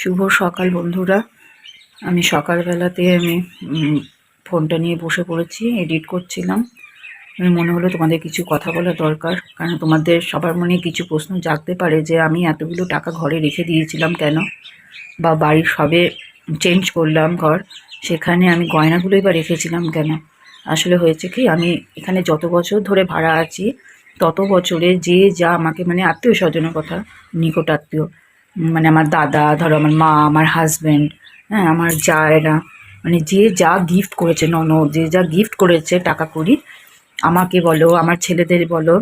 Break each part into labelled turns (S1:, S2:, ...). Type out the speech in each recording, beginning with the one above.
S1: শুভ সকাল, বন্ধুরা। আমি সকালবেলাতে আমি ফোনটা নিয়ে বসে পড়েছি, এডিট করছিলাম। মনে হলো তোমাদের কিছু কথা বলা দরকার, কারণ তোমাদের সবার মনে কিছু প্রশ্ন জাগতে পারে যে আমি এতগুলো টাকা ঘরে রেখে দিয়েছিলাম কেন? বা বাড়ির সবে চেঞ্জ করলাম ঘর, সেখানে আমি গয়নাগুলোই বা রেখেছিলাম কেন? আসলে হয়েছে কি, আমি এখানে যত বছর ধরে ভাড়া আছি, তত বছরে যে যা আমাকে মানে আত্মীয় স্বজনের কথা, নিকট আত্মীয় মানে আমার দাদা, ধরো আমার মা, আমার হাজব্যান্ড হ্যাঁ আমার জায়েরা মানে যে যা গিফট করেছে ননদ, যে যা গিফট করেছে টাকা করি আমাকে বলো, আমার ছেলেদের বলো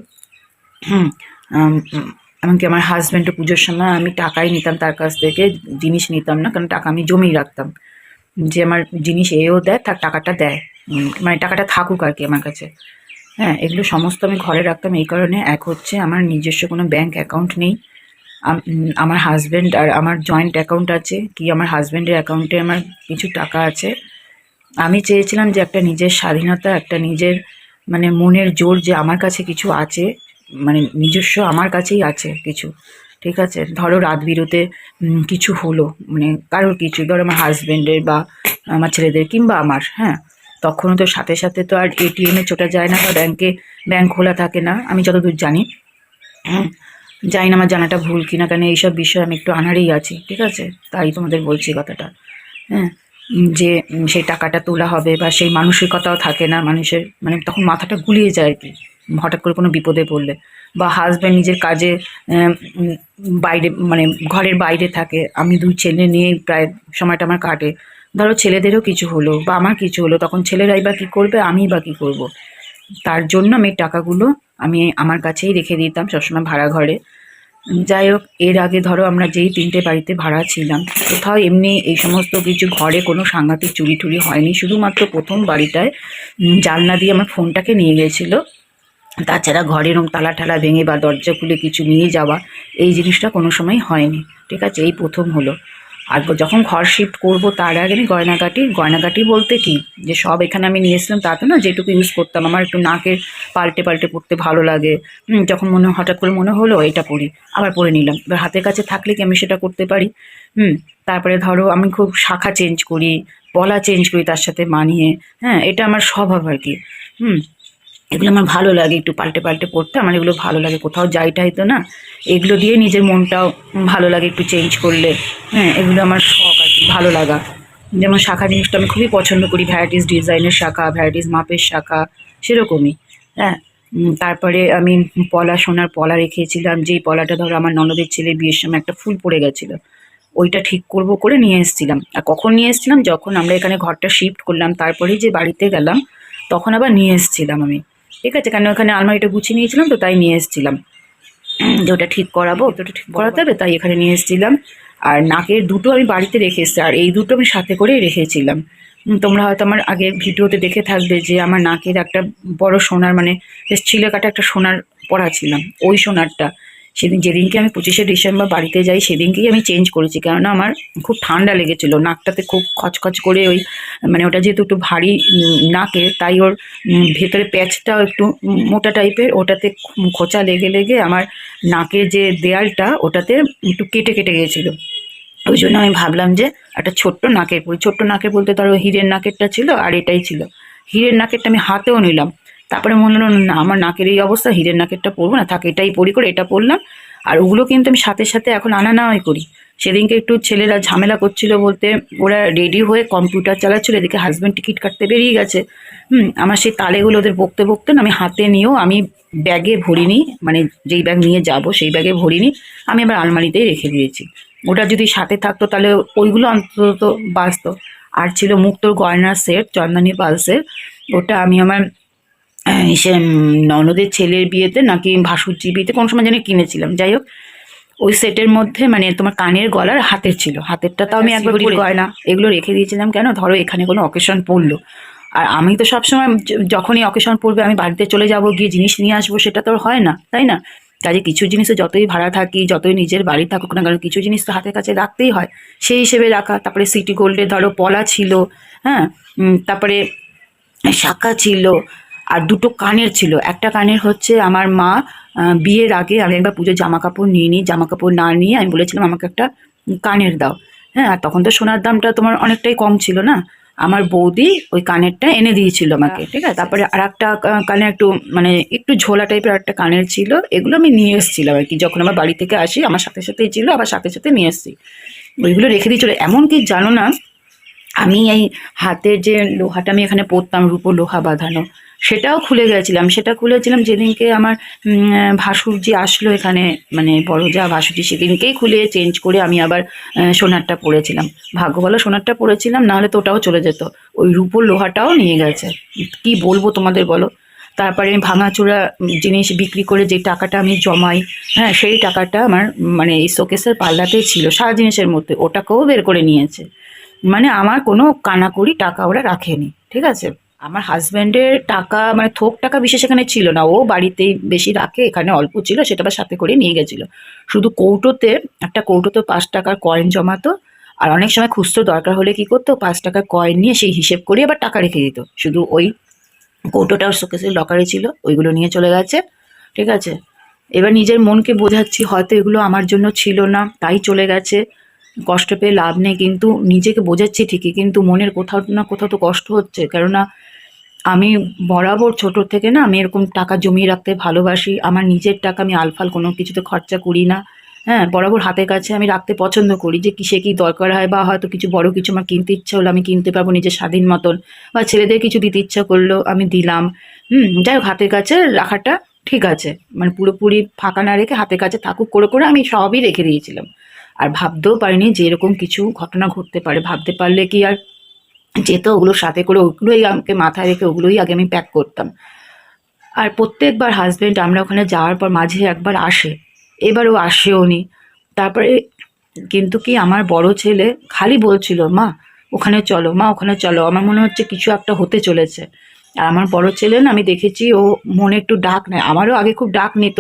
S1: এমনকি আমার হাজব্যান্ডও পুজোর সময় আমি টাকাই নিতাম তার কাছ থেকে, জিনিস নিতাম না, কারণ টাকা আমি জমিয়ে রাখতাম। যে আমার জিনিস এও দেয়, তার টাকাটা দেয়। মানে টাকাটা থাকুক আর কি আমার কাছে। হ্যাঁ এগুলো সমস্ত আমি ঘরে রাখতাম, এই কারণে এক হচ্ছে আমার নিজস্ব কোনো ব্যাংক অ্যাকাউন্ট নেই। আমার হাজব্যান্ড আর আমার জয়েন্ট অ্যাকাউন্ট আছে। কি আমার হাজব্যান্ডের অ্যাকাউন্টে আমার কিছু টাকা আছে। আমি চেয়েছিলাম যে একটা নিজের স্বাধীনতা, একটা নিজের মানে মনের জোর যে আমার কাছে কিছু আছে মানে নিজস্ব আমার কাছেই আছে কিছু। ঠিক আছে? ধরো রাত বিরুতে কিছু হলো মানে কারোর কিছু, ধরো আমার হাজব্যান্ডের বা আমার ছেলেদের কিংবা আমার হ্যাঁ? তখনও তো সাথে সাথে তো আর এটিএমে চোটা যায় না বা ব্যাংকে ব্যাংক খোলা থাকে না। আমি যতদূর জানি হুম জানি না আমার জানাটা ভুল কিনা, কেন এইসব বিষয়ে আমি একটু আনারেই আছি, ঠিক আছে? তাই তোমাদের বলছি কথাটা। হ্যাঁ? যে সেই টাকাটা তোলা হবে বা সেই মানসিকতাও থাকে না মানুষের মানে তখন মাথাটা গুলিয়ে যায় আর কি, হঠাৎ করে কোনো বিপদে পড়লে। বা হাজব্যান্ড নিজের কাজে বাইরে মানে ঘরের বাইরে থাকে, আমি দুই ছেলে নিয়ে প্রায় সময়টা আমার কাটে। ধরো ছেলেদেরও কিছু হলো বা আমার কিছু হলো, তখন ছেলেরাই বা কী করবে আমি বা কী করব? তার জন্য আমি টাকাগুলো আমি আমার কাছেই রেখে দিতাম সবসময় ভাড়া ঘরে। যাই হোক এর আগে ধরো আমরা যেই তিনটে বাড়িতে ভাড়া ছিলাম, কোথাও এমনি এই সমস্ত কিছু ঘরে কোনো সাংঘাতিক চুরি টুরি হয়নি। শুধুমাত্র প্রথম বাড়িটায় জানলা দিয়ে আমার ফোনটাকে নিয়ে গেছিল তাছাড়া ঘরের রুম তালা ঠালা ভেঙে বা দরজা খুলে কিছু নিয়ে যাওয়া, এই জিনিসটা কোনো সময় হয়নি। ঠিক আছে, এই প্রথম হলো। আর যখন ঘর শিফট করব, তার আগে আমি গয়নাগাটি গয়নাগাটি বলতে কি? যে সব এখানে আমি নিয়ে এসলাম তা তো না যেটুকু ইউজ করতাম, আমার একটু নাকের পাল্টে পাল্টে পড়তে ভালো লাগে। যখন মনে হঠাৎ করে মনে হলো, এটা পরি, আবার পরে নিলাম। এবার হাতের কাছে থাকলে কি আমি সেটা করতে পারি? হুম, তারপরে ধরো আমি খুব শাখা চেঞ্জ করি পলা চেঞ্জ করি তার সাথে মানিয়ে। হ্যাঁ এটা আমার স্বভাব আর কি। হুম এগুলো আমার ভালো লাগে একটু পাল্টে পাল্টে পড়তে। আমার এগুলো ভালো লাগে। কোথাও যাই টাই তো না। এগুলো দিয়ে নিজের মনটাও ভালো লাগে একটু চেঞ্জ করলে। হ্যাঁ এগুলো আমার শখ আর কি, ভালো লাগা। যেমন শাখা জিনিসটা আমি খুবই পছন্দ করি। ভ্যারাইটিস ডিজাইনের শাখা ভ্যারাইটিস মাপের শাখা, সেরকমই। হ্যাঁ তারপরে আমি পলা, সোনার পলা রেখেছিলাম। যেই পলাটা ধরো আমার ননদের ছেলে বিয়ের সময় একটা ফুল পড়ে গেছিল। ওইটা ঠিক করব করে নিয়ে এসেছিলাম। আর কখন নিয়ে এসেছিলাম? যখন আমরা এখানে ঘরটা শিফট করলাম, তারপরেই যে বাড়িতে গেলাম, তখন আবার নিয়ে এসেছিলাম আমি। ঠিক আছে, কেন ওখানে আলমারিটা গুছিয়ে নিয়েছিলাম তো তাই নিয়ে এসেছিলাম। যে ওটা ঠিক করাবো, তো ওটা ঠিক করাতে হবে, তাই এখানে নিয়ে এসেছিলাম। আর নাকের দুটো আমি বাড়িতে রেখে এসেছি, আর এই দুটো আমি সাথে করেই রেখেছিলাম। তোমরা হয়তো আমার আগে ভিডিওতে দেখে থাকবে যে আমার নাকের একটা বড় সোনার মানে বেশ ছিলে কাটা একটা সোনার পরা ছিলাম, ওই সোনারটা। সেদিন যেদিনকে আমি পঁচিশে ডিসেম্বর বাড়িতে যাই, সেদিনকেই আমি চেঞ্জ করেছি। কেননা আমার খুব ঠান্ডা লেগেছিলো, নাকটাতে খুব খচখচ করে ওই মানে ওটা যেহেতু একটু ভারী নাকে, তাই ওর ভেতরে প্যাচটাও একটু মোটা টাইপের, ওটাতে খোঁচা লেগে লেগে আমার নাকের যে দেয়ালটা, ওটাতে একটু কেটে কেটে গিয়েছিল। ওই জন্য আমি ভাবলাম যে একটা ছোট্ট নাকের ছোট্ট নাকের বলতে ধরো হিরের নাকেরটা ছিল আর এটাই ছিল। হিরের নাকেরটা আমি হাতেও নিলাম। তারপরে মনে হলো, না, আমার নাকের এই অবস্থা, হীরের নাকেরটা পরবো না, থাকে, এটাই পরি করে এটা পরলাম। আর ওগুলো কিন্তু আমি সাথে সাথে এখন আনা নেওয়াই করি। সেদিনকে একটু ছেলেরা ঝামেলা করছিল বলতে, ওরা রেডি হয়ে কম্পিউটার চালাচ্ছিল, এদিকে হাজব্যান্ড টিকিট কাটতে বেরিয়ে গেছে। হুম, আমার সেই তালেগুলো ওদের বকতে বকতে না, আমি হাতে নিয়েও আমি ব্যাগে ভরিনি মানে যেই ব্যাগ নিয়ে যাব সেই ব্যাগে ভরিনি, আমি আবার আলমারিতেই রেখে দিয়েছি। ওটা যদি সাথে থাকতো, তাহলে ওইগুলো অন্তত বাঁচতো। আর ছিল মুক্তোর গয়নার সেট চন্দনী পালসের, ওটা আমি আমার সে ননদের ছেলের বিয়েতে নাকি ভাসুরজি বিয়েতে কোনো সময় জানি কিনেছিলাম। যাই হোক ওই সেটের মধ্যে মানে তোমার কানের গলার হাতের ছিল। হাতেরটা তো আমি একবার পরে গয়না এগুলো রেখে দিয়েছিলাম কেন? ধরো এখানে কোনো অকেশন পড়ল। আর আমি তো সবসময় যখনই অকেশন পড়বে আমি বাড়িতে চলে যাব গিয়ে জিনিস নিয়ে আসব সেটা তো হয় না তাই না? কাজে কিছু জিনিসে যতই ভাড়া থাকি যতই নিজের বাড়ি থাকুক না কারণ কিছু জিনিস তো হাতের কাছে রাখতেই হয়। সেই হিসেবে রাখা তারপরে সিটি গোল্ডে ধরো পলা ছিল হ্যাঁ? তারপরে শাখা ছিল আর দুটো কানের ছিল। একটা কানের হচ্ছে আমার মা বিয়ের আগে আমি একবার পুজোর জামা কাপড় নিয়ে নিই জামা কাপড় না নিয়ে আমি বলেছিলাম আমাকে একটা কানের দাও। হ্যাঁ আর তখন তো সোনার দামটা তোমার অনেকটাই কম ছিল না? আমার বৌদি ওই কানেরটা এনে দিয়েছিল আমাকে। ঠিক আছে। তারপরে আর একটা কানে একটু মানে একটু ঝোলা টাইপের একটা কানের ছিল এগুলো আমি নিয়ে এসেছিলাম আর কি। যখন আমার বাড়ি থেকে আসি আমার সাথে সাথেই ছিল আবার সাথে সাথে নিয়ে এসেছি। ওইগুলো রেখে দিয়ে চলে এমনকি জানো না আমি এই হাতের যে লোহাটা আমি এখানে পরতাম রূপো লোহা বাঁধানো সেটাও খুলে গেছিলাম। সেটা খুলেছিলাম যেদিনকে আমার ভাসুরজি আসলো এখানে মানে বড় যা ভাসুরজি সেদিনকেই খুলে চেঞ্জ করে আমি আবার সোনারটা পরেছিলাম। ভাগ্য ভালো সোনারটা পরেছিলাম, নাহলে তো ওটাও চলে যেত। ওই রূপোর লোহাটাও নিয়ে গেছে। কি বলব তোমাদের বলো? তারপরে আমি ভাঙাচোরা জিনিস বিক্রি করে যে টাকাটা আমি জমাই হ্যাঁ সেই টাকাটা আমার মানে এই শোকেসের পাল্লাতেই ছিল, সারা জিনিসের মধ্যে। ওটাকেও বের করে নিয়েছে। মানে আমার কোনো কানাকড়ি টাকা ওরা রাখেনি, ঠিক আছে? আমার হাজব্যান্ডের টাকা মানে থোক টাকা বিশেষ এখানে ছিল না। ও বাড়িতেই বেশি রাখে, এখানে অল্প ছিল, সেটা আবার সাথে করে নিয়ে গেছিল। শুধু কৌটোতে, একটা কৌটোতে পাঁচ টাকার কয়েন জমাতো, আর অনেক সময় খুচরো দরকার হলে কি করতো, পাঁচ টাকার কয়েন নিয়ে সেই হিসেব করে আবার টাকা রেখে দিত। শুধু ওই কৌটোটা ওর শোকেসের লকারে ছিল, ওইগুলো নিয়ে চলে গেছে, ঠিক আছে? এবার নিজের মনকে বোঝাচ্ছি, হয়তো এগুলো আমার জন্য ছিল না, তাই চলে গেছে। কষ্ট পেয়ে লাভ নেই, কিন্তু নিজেকে বোঝাচ্ছি ঠিকই, কিন্তু মনের কোথাও না কোথাও তো কষ্ট হচ্ছে। কেননা আমি বরাবর ছোট থেকে না আমি এরকম টাকা জমিয়ে রাখতে ভালোবাসি, আমার নিজের টাকা আমি আলফাল কোনো কিছুতে খরচা করি না। হ্যাঁ বরাবর হাতের কাছে আমি রাখতে পছন্দ করি যে কিসে কি দরকার হয় বা হয়তো কিছু বড় কিছু আমার কিনতে ইচ্ছা হলো আমি কিনতে পারব নিজের স্বাধীন মতন বা ছেলেদের কিছু দিতে ইচ্ছা করল আমি দিলাম। হুম, যাই হোক, হাতের কাছে রাখাটা ঠিক আছে। মানে পুরোপুরি ফাঁকা না রেখে হাতের কাছে থাকুক, করে করে আমি সবই রেখে দিয়েছিলাম। আর ভাবতেও পারিনি যে এরকম কিছু ঘটনা ঘটতে পারে। ভাবতে পারলে কি আর যেত ওগুলোর সাথে করে, ওগুলোই আমাকে মাথায় রেখে ওগুলোই আগে আমি প্যাক করতাম। আর প্রত্যেকবার হাজব্যান্ড আমরা ওখানে যাওয়ার পর মাঝে একবার আসে। এবারও আসেও নি। তারপরে কিন্তু কি আমার বড় ছেলে খালি বলছিল, মা, ওখানে চলো, মা, ওখানে চলো। আমার মনে হচ্ছে কিছু একটা হতে চলেছে। আর আমার বড় ছেলে না, আমি দেখেছি ও মনে একটু ডাক নেয়। আমারও আগে খুব ডাক নিত,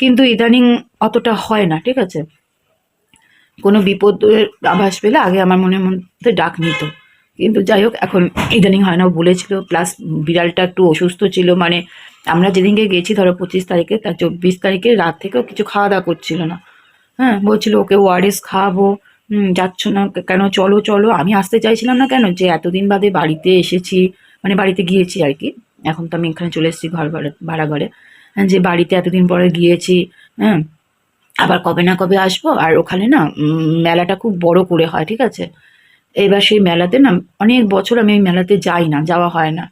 S1: কিন্তু ইদানিং অতটা হয় না, ঠিক আছে? কোনো বিপদের আভাস পেলে আগে আমার মনের মধ্যে ডাক নিত। কিন্তু যাই হোক, এখন ইদানিং হয় না বলেছিল প্লাস বিড়ালটা একটু অসুস্থ ছিল মানে আমরা যেদিনকে গেছি, ধরো পঁচিশ তারিখে তার চব্বিশ তারিখে রাত থেকেও কিছু খাওয়া দাওয়া করছিল না। হ্যাঁ বলছিল, ওকে ওআরএস খাওয়াবো যাচ্ছ না, কেন, চলো চলো। আমি আসতে চাইছিলাম না কেন, যে এতদিন বাদে বাড়িতে এসেছি মানে বাড়িতে গিয়েছি আর কি। এখন তো আমি এখানে চলে এসেছি ঘর ভাড়া ঘরে যে বাড়িতে এতদিন পরে গিয়েছি হ্যাঁ আবার কবে না কবে আসব? আর ওখানে না মেলাটা খুব বড় করে হয়, ঠিক আছে? এবার সেই মেলাতে না, অনেক বছর আমি ওই মেলাতে যাই না, যাওয়া হয় না।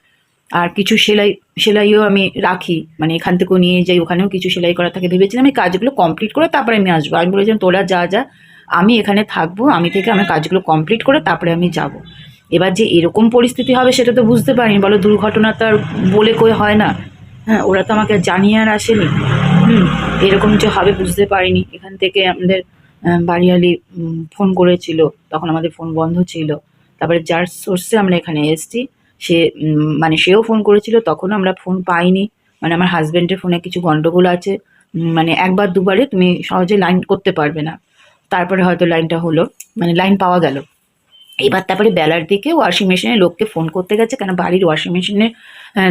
S1: আর কিছু সেলাই, সেলাইও আমি রাখি। মানে এখান থেকেও নিয়ে যাই, ওখানেও কিছু সেলাই করা থাকে। ভেবেছিলাম আমি কাজগুলো কমপ্লিট করে তারপরে আমি আসব। আমি বলেছিলাম, তোরা যা যা, আমি এখানে থাকব, আমি থেকে আমার কাজগুলো কমপ্লিট করে তারপরে আমি যাব। এবার যে এরকম পরিস্থিতি হবে, সেটা তো বুঝতে পারিনি। বলো, দুর্ঘটনা তো আর বলে কই হয় না। হ্যাঁ ওরা তো আমাকে জানিয়ে আর আসেনি। হুম। এরকম যে হবে বুঝতে পারিনি। এখান থেকে আমাদের বাড়িয়ালি ফোন করেছিল। তখন আমাদের ফোন বন্ধ ছিল। তারপরে যার সোর্সে আমরা এখানে এসেছি, সে মানে সেও ফোন করেছিল। তখনও আমরা ফোন পাইনি। মানে আমার হাজব্যান্ডের ফোনে কিছু গন্ডগোল আছে। মানে একবার, দুবারে তুমি সহজে লাইন করতে পারবে না। তারপরে হয়তো লাইনটা হলো। মানে লাইন পাওয়া গেল। এবার তারপরে বেলার দিকে ওয়াশিং মেশিনে লোককে ফোন করতে গেছে, কেন বাড়ির ওয়াশিং মেশিনে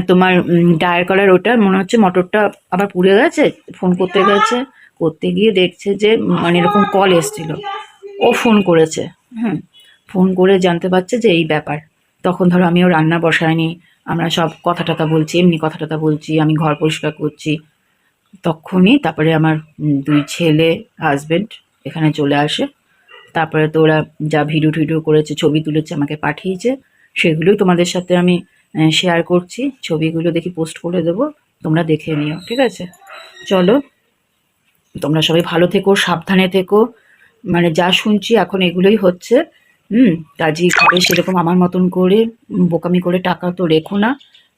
S1: তোমার ডায়ার করার ওটা, মনে হচ্ছে মোটরটা আবার পুড়ে গেছে? ফোন করতে গেছে, করতে গিয়ে দেখছে যে মানে এরকম কল এসছিল। ও ফোন করেছে, হুম ফোন করে জানতে পারছে যে এই ব্যাপার। তখন ধরো আমিও রান্না বসাইনি, আমরা সব কথা টথা বলছি, এমনি কথা টথা বলছি, আমি ঘর পরিষ্কার করছি। তখনই তারপরে আমার দুই ছেলে হাজবেন্ড এখানে চলে আসে। তারপরে তো ওরা যা ভিডিও টিডিও করেছে, ছবি তুলেছে, আমাকে পাঠিয়েছে, সেগুলোই তোমাদের সাথে আমি শেয়ার করছি। ছবিগুলো দেখি পোস্ট করে দেবো, তোমরা দেখে নিও, ঠিক আছে? চলো, তোমরা সবাই ভালো থেকো, সাবধানে থেকো। মানে যা শুনছি এখন এগুলোই হচ্ছে, হুম? কাজই ঘরে সেরকম আমার মতন করে, বোকামি করে টাকা তো রেখো না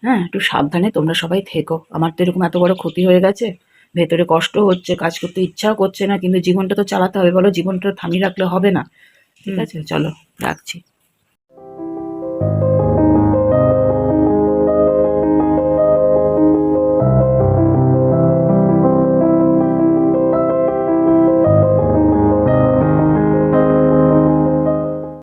S1: হ্যাঁ? একটু সাবধানে তোমরা সবাই থেকো। আমার তো এরকম এত বড় ক্ষতি হয়ে গেছে। ভেতরে কষ্ট হচ্ছে কাজ করতে ইচ্ছাও করছে না কিন্তু জীবনটা তো চালাতে হবে বলো জীবনটা থামিয়ে রাখলে হবে না। ঠিক আছে? চলো রাখছি।